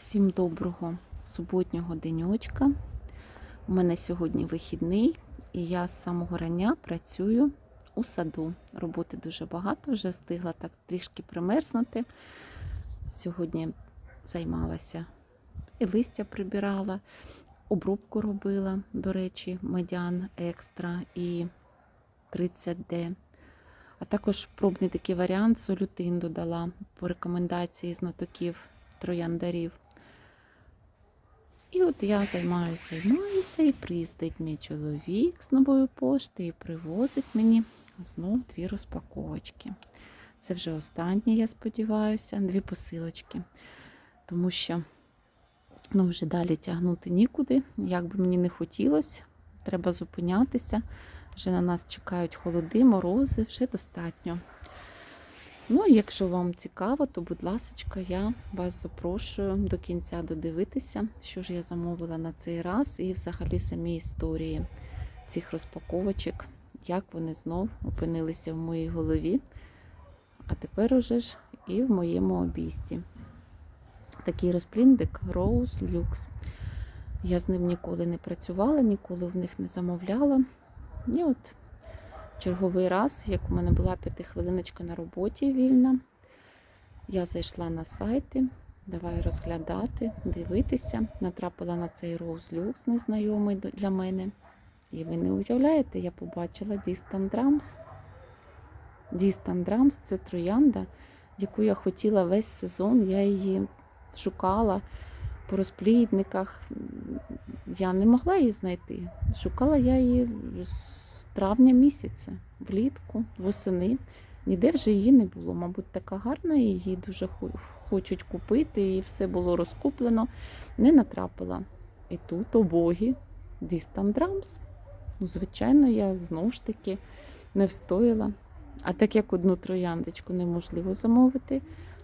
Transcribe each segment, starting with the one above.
Всім доброго суботнього денечка. У мене сьогодні вихідний, і я з самого рання працюю у саду. Роботи дуже багато, вже встигла так трішки примерзнути. Сьогодні займалася і листя прибирала, обробку робила, до речі, медян екстра і 30D. А також пробний такий варіант солютин додала по рекомендації знатоків трояндарів. І от я займаюся, займаюся, і приїздить мій чоловік з нової пошти і привозить мені знов дві розпаковочки. Це вже останні, я сподіваюся, дві посилочки. Тому що ну, вже далі тягнути нікуди. Як би мені не хотілося, треба зупинятися. Вже на нас чекають холоди, морози, вже достатньо. Ну, якщо вам цікаво, то, будь ласка, я вас запрошую до кінця додивитися, що ж я замовила на цей раз, і взагалі самі історії цих розпаковочок, як вони знов опинилися в моїй голові, а тепер уже ж і в моєму обійсті. Такий розпліндик Rose Lux. Я з ним ніколи не працювала, ніколи в них не замовляла. І от черговий раз, як у мене була п'ятихвилиночка на роботі вільна, я зайшла на сайти, давай розглядати, дивитися. Натрапила на цей Rose незнайомий для мене. І ви не уявляєте, я побачила Distant Drums. Distant Drums це троянда, яку я хотіла весь сезон. Я її шукала по розплідниках. Я не могла її знайти. Шукала я її з травня місяця, влітку, восени. Ніде вже її не було. Мабуть, така гарна, її дуже хочуть купити, і все було розкуплено. Не натрапила. І тут обогі Distant Drums. Ну, звичайно, я знову ж таки не встояла. А так як одну трояндочку неможливо замовити,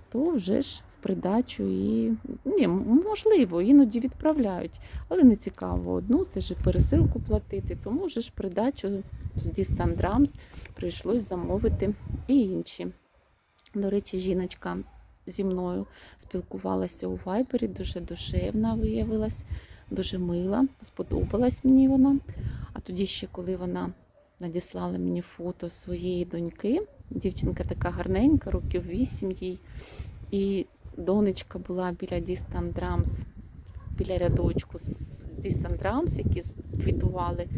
то вже ж придачу і ні, можливо, іноді відправляють, але не цікаво одну, це ж пересилку платити, тому вже ж придачу з Distant Drums прийшлось замовити і інші. До речі, жіночка зі мною спілкувалася у Вайбері, дуже душевна виявилась, дуже мила, сподобалась мені вона. А тоді ще, коли вона надіслала мені фото своєї доньки, дівчинка така гарненька, років 8 їй, і донечка була біля Distant Drums, біля рядочку з Distant Drums, які квітували.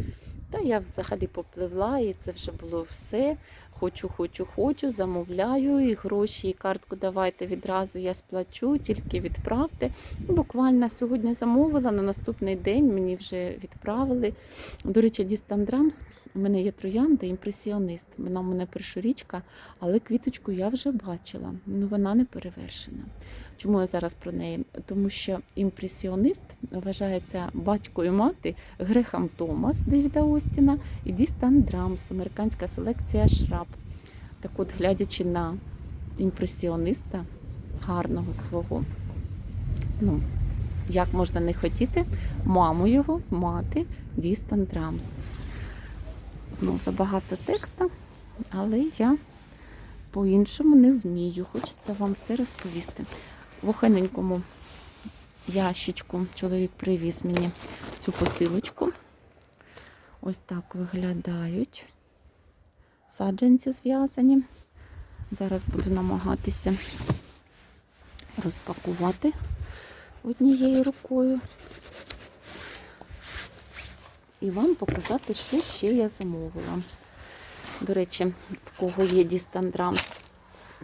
Та я взагалі попливла, і це вже було все. Хочу, хочу, хочу, замовляю, і гроші, і картку давайте відразу я сплачу, тільки відправте. Ну, Буквально сьогодні замовила, на наступний день мені вже відправили. До речі, Drums, у мене є троянда, імпресіонист. Вона у мене першорічка, але квіточку я вже бачила. Ну вона не перевершена. Чому я зараз про неї? Тому що імпресіонист вважається батько і мати Грехам Томас Девіда Остіна і Distant Drums, американська селекція Шраб. Так от, глядячи на імпресіониста гарного свого, ну, як можна не хотіти, маму його мати Distant Drums. Знову забагато текста, але я по-іншому не вмію. Хочеться вам все розповісти. В охайненькому ящичку чоловік привіз мені цю посилочку. Ось так виглядають. Саджанці зв'язані. Зараз буду намагатися розпакувати однією рукою. І вам показати, що ще я замовила. До речі, в кого є Distant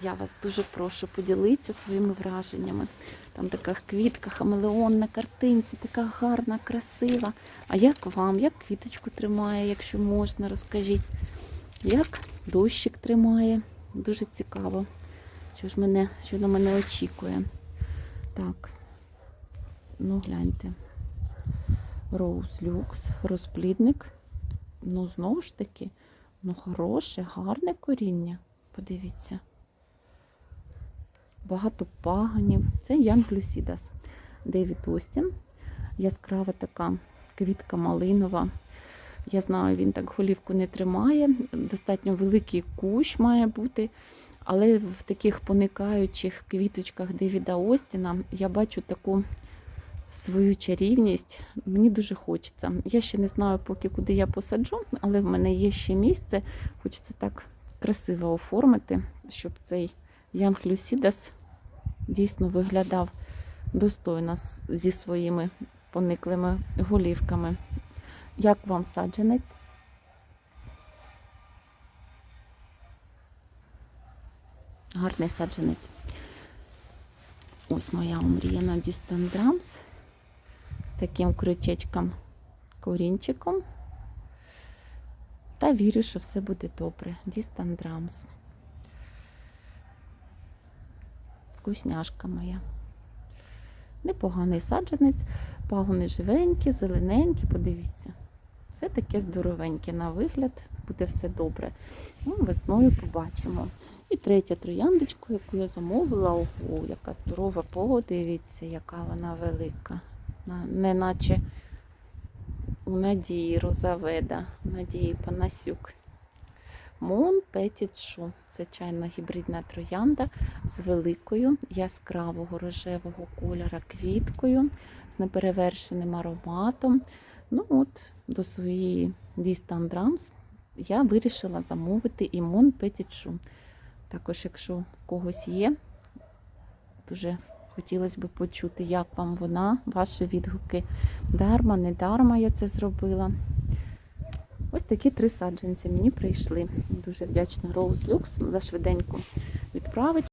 я вас дуже прошу поділитися своїми враженнями. Там така квітка, хамелеон на картинці, така гарна, красива. А як вам? Як квіточку тримає, якщо можна, розкажіть. Як дощик тримає. Дуже цікаво, що ж мене, що на мене очікує. Так, ну гляньте. Rose Lux, розплідник. Ну, знову ж таки, ну хороше, гарне коріння. Подивіться. Багато паганів. Це Ян Плюсідас. Девід Остін. Яскрава така квітка малинова. Я знаю, він так голівку не тримає. Достатньо великий кущ має бути. Але в таких поникаючих квіточках Девіда Остіна я бачу таку свою чарівність. Мені дуже хочеться. Я ще не знаю, поки куди я посаджу, але в мене є ще місце. Хочеться так красиво оформити, щоб цей Янг Люсідас дійсно виглядав достойно зі своїми пониклими голівками. Як вам саджанець? Гарний саджанець. Ось моя омріяна дістандрамс з таким крючечком корінчиком. Та вірю, що все буде добре. Дістандрамс. Вкусняшка моя. Непоганий саджанець, пагони живенькі, зелененькі, подивіться. Все таке здоровеньке на вигляд, буде все добре. Ну, весною побачимо. І третя трояндочка, яку я замовила, ого, яка здорова, подивіться, яка вона велика. На- Неначе у Надії Розаведа, Надії Панасюк. Мон Петіт Шу. Це чайно гібридна троянда з великою яскравого рожевого кольора квіткою, з неперевершеним ароматом. Ну от, до своєї Distant Drums я вирішила замовити і Мон Петіт Також, якщо в когось є, дуже хотілося б почути, як вам вона, ваші відгуки. Дарма, не дарма я це зробила. Ось такі три саджанці мені прийшли. Дуже вдячна Rose Lux за швиденьку відправить.